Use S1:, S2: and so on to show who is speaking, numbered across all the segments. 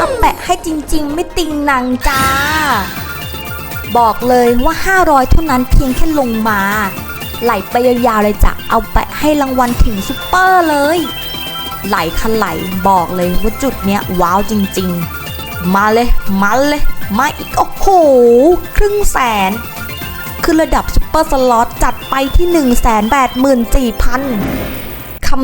S1: อัปแปะให้จริงๆ ไม่ติงนางจ้า บอกเลยว่า 500 เท่านั้นเพียงแค่ลงมา ไหลไปยาวๆเลยจ้ะเอาแปะให้รางวัลถึงซุปเปอร์เลย ไหลคันไหลบอกเลยว่าจุดเนี้ยว้าวจริงๆ มาเลย มาเลย มาอีกโอ้โหครึ่งแสน คือระดับซุปเปอร์สล็อตจัดไปที่ 184,000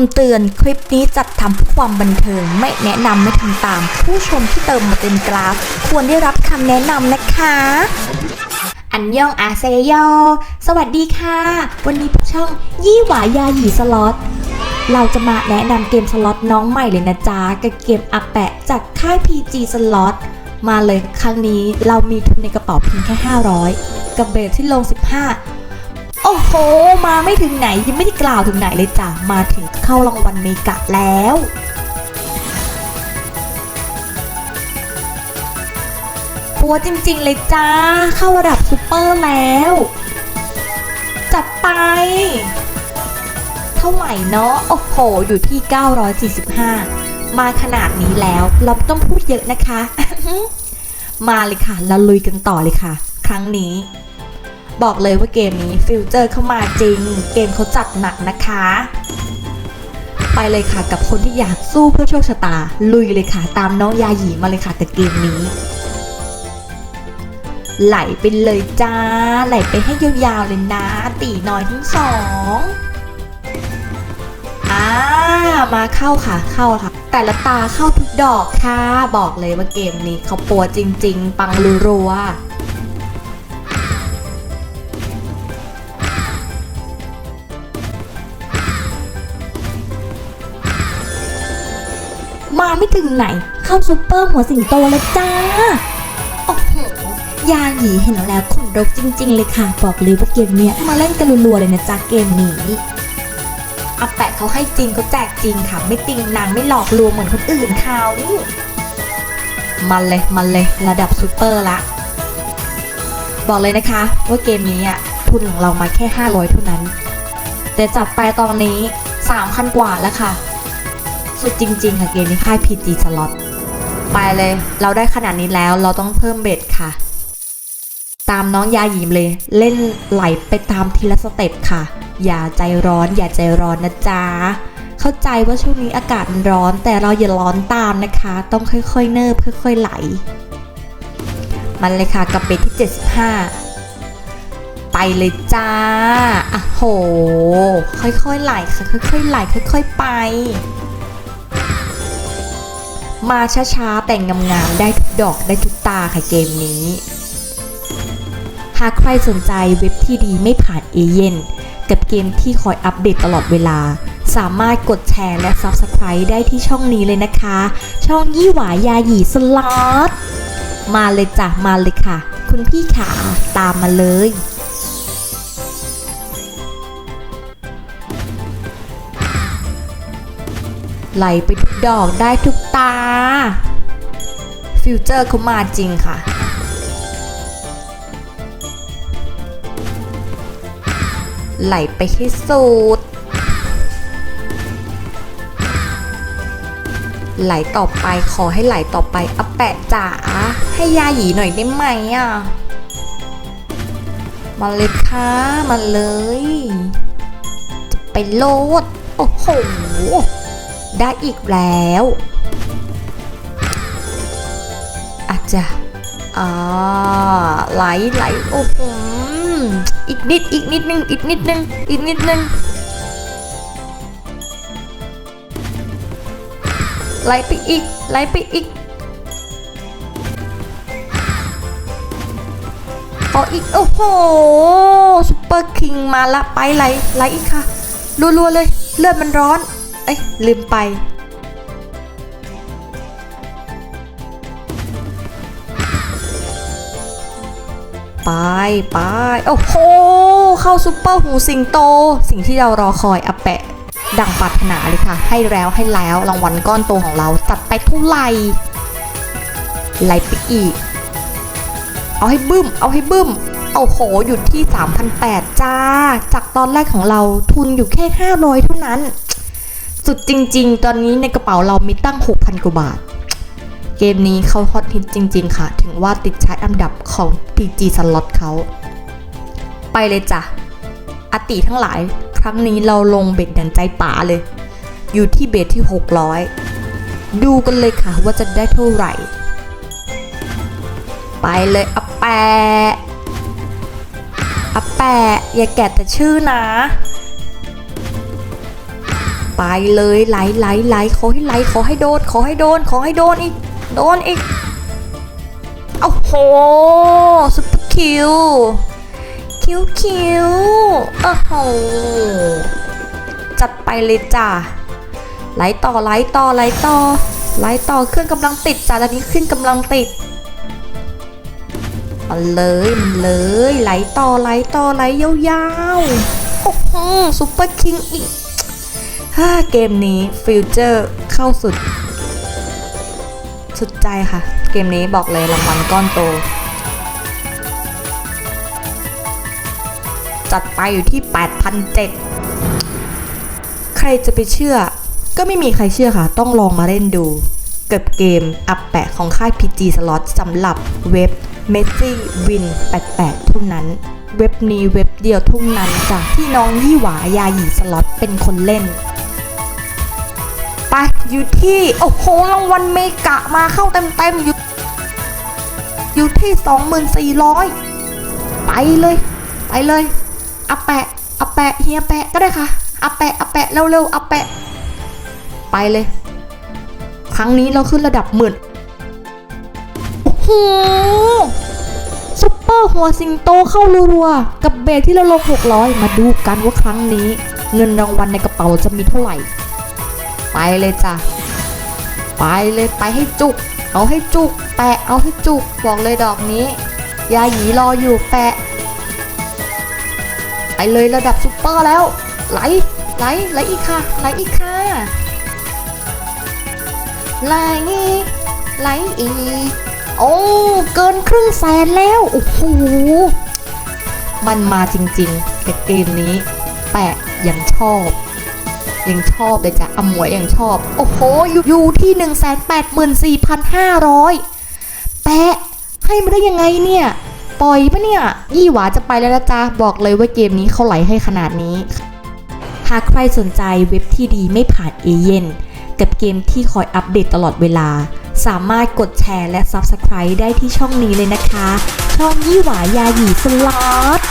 S1: ำเตือนคลิปนี้จัดทำเพื่อความบันเทิง ไม่แนะนำไม่ทำตาม ผู้ชมที่เติมมาเต็มกราฟ ควรได้รับคำแนะนำนะคะ อันยองอาเซโยสวัสดีค่ะ วันนี้พวกช่องยี่หวายาหยีสล็อตเราจะมาแนะนำเกมสล็อตน้องใหม่เลยนะจ๊ะกับเกมอัปแปะจากค่าย PG สล็อตมาเลยครั้งนี้เรามีทุนในกระเป๋าเพียงแค่ 500 กับเบสที่ลง 15 โอ้โห มาไม่ถึงไหนยังไม่ได้กล่าวถึงไหนเลยจ้ะ มาถึงเข้ารางวัลเมกะแล้วปัวจริงๆเลยจ้า เข้าระดับซูเปอร์แล้ว จัดไป เท่าไหร่เนาะ โอ้โห อยู่ที่ 945 มาขนาดนี้แล้วเราต้องพูดเยอะนะคะ มาเลยค่ะเราลุยกันต่อเลยค่ะ ครั้งนี้ บอกเลยว่าเกมนี้ฟิวเจอร์เข้ามาจริง เกมเขาจัดหนักนะคะ ไปเลยค่ะกับคนที่อยากสู้เพื่อโชคชะตา ลุยเลยค่ะ ตามน้องยาหยีมาเลยค่ะกับเกมนี้ ไหลไปเลยจ้า ไหลไปให้ยาวๆเลยนะ ตีน้อยทั้งสองอ่ามาเข้าค่ะเข้าค่ะ แต่ละตาเข้าทุกดอกค่ะ บอกเลยว่าเกมนี้เขาปัวจริง ๆ ปังรัวๆ มาไม่ถึงไหน เข้าซุปเปอร์หัวสิงโตเลยจ้า โอ้โห ยาหยีเห็นแล้วขนลุกจริง ๆ เลยค่ะ บอกเลยว่าเกมเนี้ยมาเล่นกันรัวๆเลยนะจ๊ะเกมนี้อาแปะเขาให้จริงเขาแจกจริงค่ะ ไม่ติงนางไม่หลอกลวงเหมือนคนอื่นเขามันเลยมันเลยระดับซุปเปอร์ละ บอกเลยนะคะ ว่าเกมนี้อะทุนของเรามาแค่ 500 เท่านั้น แต่จับไปตอนนี้ 3,000 กว่าแล้วค่ะ สุดจริง ๆ ค่ะเกมนี้ค่าย PG Slot ไปเลย เราได้ขนาดนี้แล้วเราต้องเพิ่มเบ็ดค่ะ ตามน้องยาหยีมเลย เล่นไหลไปตามทีละสเต็ปค่ะ อย่าใจร้อนอย่าใจร้อนนะจ๊ะเข้าใจว่าช่วงนี้อากาศมันร้อน แต่เราอย่าร้อนตามนะคะ ต้องค่อยๆ เนิบค่อยๆไหล มันเลยค่ะกับเบ็ดที่ 75 ไปเลยจ้าอะโห ค่อยๆไหลค่ะ ค่อยๆไหลค่อย ๆ ไป มาช้าๆ แต่งงามๆ ได้ทุกดอกได้ทุกตาค่ะเกมนี้ หากใครสนใจเว็บที่ดีไม่ผ่านเอเย่นกับเกมที่คอยอัปเดตตลอดเวลา สามารถกดแชร์และ Subscribe ได้ที่ช่องนี้เลยนะคะ ช่องยี่หวายาหยีสล็อตมาเลยจ้ะมาเลยค่ะ คุณพี่ขาตามมาเลย ไหลไปทุกดอกได้ทุกตา ฟิวเจอร์เขามาจริงค่ะ ไหลไปให้สุดไหลต่อไปขอให้ไหลต่อไปอะแปะจ๋าให้ยาหยีหน่อยได้ไหมอะมาเลยค่ะมาเลย จะไปโลด โอ้โห ได้อีกแล้วอาจจะอ่าไหลไหลโอ้โหอีกนิดอีกนิดนึงอีกนิดนึงอีกนิดนึงไหลไปอีกไหลไปอีกเออีก โอ้โหซุปเปอร์คิงมาละไปไหลไหลอีกค่ะรัวๆเลย เลือดมันร้อน เอ้ยลืมไป ไปไปโอ้โห เข้าซูเปอร์หูสิงโต สิ่งที่เรารอคอยอแปะ ดังปรารถนาเลยค่ะ ให้แล้วให้แล้วรางวัลก้อนโตของเราจัดไปเท่าไหร่ไหลไปอีก เอาให้บึ้ม เอาให้บึ้มโอ้โหอยู่ที่3,800จ้า จากตอนแรกของเราทุนอยู่แค่ 500 เท่านั้น สุดจริง ๆ ตอนนี้ในกระเป๋าเรามีตั้ง 6,000 กว่าบาท เกมนี้เขาฮอตฮิตจริง ๆ ค่ะ ถึงว่าติดชาร์ตอันดับของ PG Slot เขา ไปเลยจ้ะ อติทั้งหลาย ครั้งนี้เราลงเบ็ดดันใจป่าเลย อยู่ที่เบ็ดที่ 600 ดูกันเลยค่ะว่าจะได้เท่าไหร่ ไปเลยอะแปะอะแปะอย่าแกะแต่ชื่อนะ ไปเลยไหลไหลไหลขอให้ไหลขอให้โดนขอให้โดนขอให้โดนอีกโดนอีกโอ้โหซุปเปอร์คิวคิวคิวโอ้โหจัดไปเลยจ้ะไหลต่อไหลต่อไหลต่อไหลต่อเครื่องกำลังติดจ้ะตอนนี้เครื่องกำลังติดมันเลยมันเลยไหลต่อไหลต่อไหลยาวๆโอ้โหซุปเปอร์คิงอีก ฮ่าเกมนี้ฟิวเจอร์เข้าสุด สุดใจค่ะ เกมนี้บอกเลยรางวัลก้อนโต จัดไปอยู่ที่ 8,007 ใครจะไปเชื่อ ก็ไม่มีใครเชื่อค่ะ ต้องลองมาเล่นดูเกับเกมอัปแปะของค่าย PG Slot สำหรับเว็บ Messi Win 88เท่านั้นเว็บนี้เว็บเดียวเท่านั้นจ้ะที่น้องยี่หวายาหยีสล็อตเป็นคนเล่น ไปอยู่ที่ โอ้โหรางวัลเมกะมาเข้าเต็มๆอยู่ อยู่ที่ 2400 ไปเลย ไปเลยอัปแปะอัปแปะเฮียแปะก็ได้ค่ะอัปแปะอัปแปะเร็วๆอัปแปะ ไปเลย ครั้งนี้เราขึ้นระดับหมื่นโอ้โหซุปเปอร์หัวสิงโตเข้ารัวๆกับเบสที่เราลง 600 มาดูกันว่าครั้งนี้ เงินรางวัลในกระเป๋าจะมีเท่าไหร่ ไปเลยจ้ะ ไปเลยไปให้จุก เอาให้จุก แปะเอาให้จุก บอกเลยดอกนี้ยาหยีรออยู่แปะ ไปเลยระดับซุปเปอร์แล้ว ไหลไหลไหลอีกค่ะ ไหลอีกค่ะไหลอีกไหลอีกโอ้ เกินครึ่งแสนแล้ว โอ้โห มันมาจริงๆแต่เกมนี้ แปะยังชอบ ยังชอบเลยจ้ะอมวยยังชอบ โอ้โห อยู่อยู่ที่184,500แปะให้มาได้ยังไงเนี่ย ปล่อยปะเนี่ย ยี่หวาจะไปแล้วนะจ๊ะ บอกเลยว่าเกมนี้เขาไหลให้ขนาดนี้ หากใครสนใจเว็บที่ดีไม่ผ่านเอเย่นกับเกมที่คอยอัปเดตตลอดเวลา สามารถกดแชร์และ Subscribe ได้ที่ช่องนี้เลยนะคะ ช่องยี่หวายาหยีสล็อต